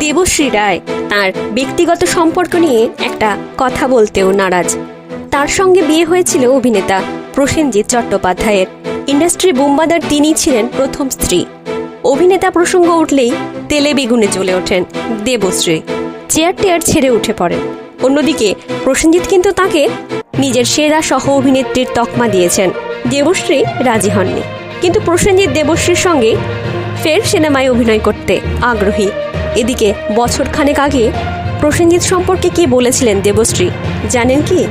দেবশ্রী রায় তার ব্যক্তিগত সম্পর্ক নিয়ে একটা কথা বলতেও নারাজ। তার সঙ্গে বিয়ে হয়েছিল অভিনেতা প্রসেনজিৎ চট্টোপাধ্যায়ের। ইন্ডাস্ট্রি বোম্বাদার তিনিই ছিলেন প্রথম স্ত্রী। অভিনেতা প্রসঙ্গ উঠলেই তেলে বেগুনে চলে ওঠেন দেবশ্রী। চেয়ার টেয়ার ছেড়ে উঠে পড়েন। অন্যদিকে প্রসেনজিৎ কিন্তু তাকে নিজের সেরা সহ অভিনেত্রীর তকমা দিয়েছেন। দেবশ্রী রাজি হননি। কিন্তু প্রসেনজিৎ দেবশ্রীর সঙ্গে ফের সিনেমায় অভিনয় করতে আগ্রহী। এদিকে বছর খানেক আগে প্রসেনজিৎ সম্পর্কে কি বলেছিলেন দেবশ্রী? জানেন কি?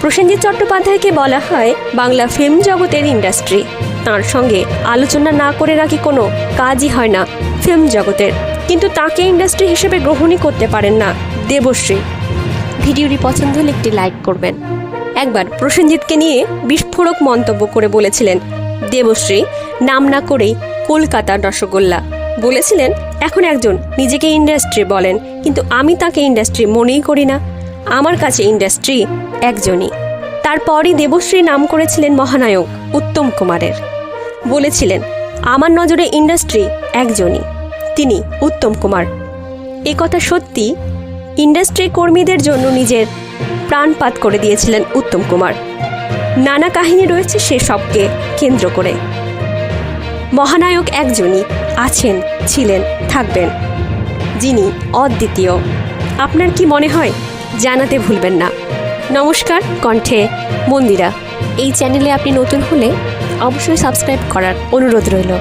প্রসেনজিৎ চট্টোপাধ্যায়কে বলা হয় বাংলা ফিল্ম জগতের ইন্ডাস্ট্রি তার সঙ্গে আলোচনা না করে নাকি কোনো কাজই হয় না ফিল্ম জগতের। কিন্তু তাকে ইন্ডাস্ট্রি হিসেবে গ্রহণই করতে পারেন না দেবশ্রী। ভিডিওটি পছন্দ হলে একটি লাইক করবেন। একবার প্রসেনজিৎকে নিয়ে বিস্ফোরক মন্তব্য করে বলেছিলেন দেবশ্রী, নাম না করেই কলকাতার রসগোল্লা। বলেছিলেন, এখন একজন নিজেকে ইন্ডাস্ট্রি বলেন, কিন্তু আমি তাকে ইন্ডাস্ট্রি মনেই করি না। আমার কাছে ইন্ডাস্ট্রি একজনই। তারপরই দেবশ্রী নাম করেছিলেন মহানায়ক উত্তম কুমারের। বলেছিলেন, আমার নজরে ইন্ডাস্ট্রি একজনই, তিনি উত্তম কুমার। এ কথা সত্যি ইন্ডাস্ট্রি কর্মীদের জন্য নিজের প্রাণপাত করে দিয়েছিলেন উত্তম কুমার। নানা কাহিনী রয়েছে সে সবকে কেন্দ্র করে। মহানায়ক একজনই আছেন, ছিলেন, থাকবেন। যিনি অদ্বিতীয়। আপনার কি মনে হয়? জানাতে ভুলবেন না। নমস্কার, কণ্ঠে মন্দিরা। এই চ্যানেলে আপনি নতুন হলে অবশ্যই সাবস্ক্রাইব করার অনুরোধ রইল।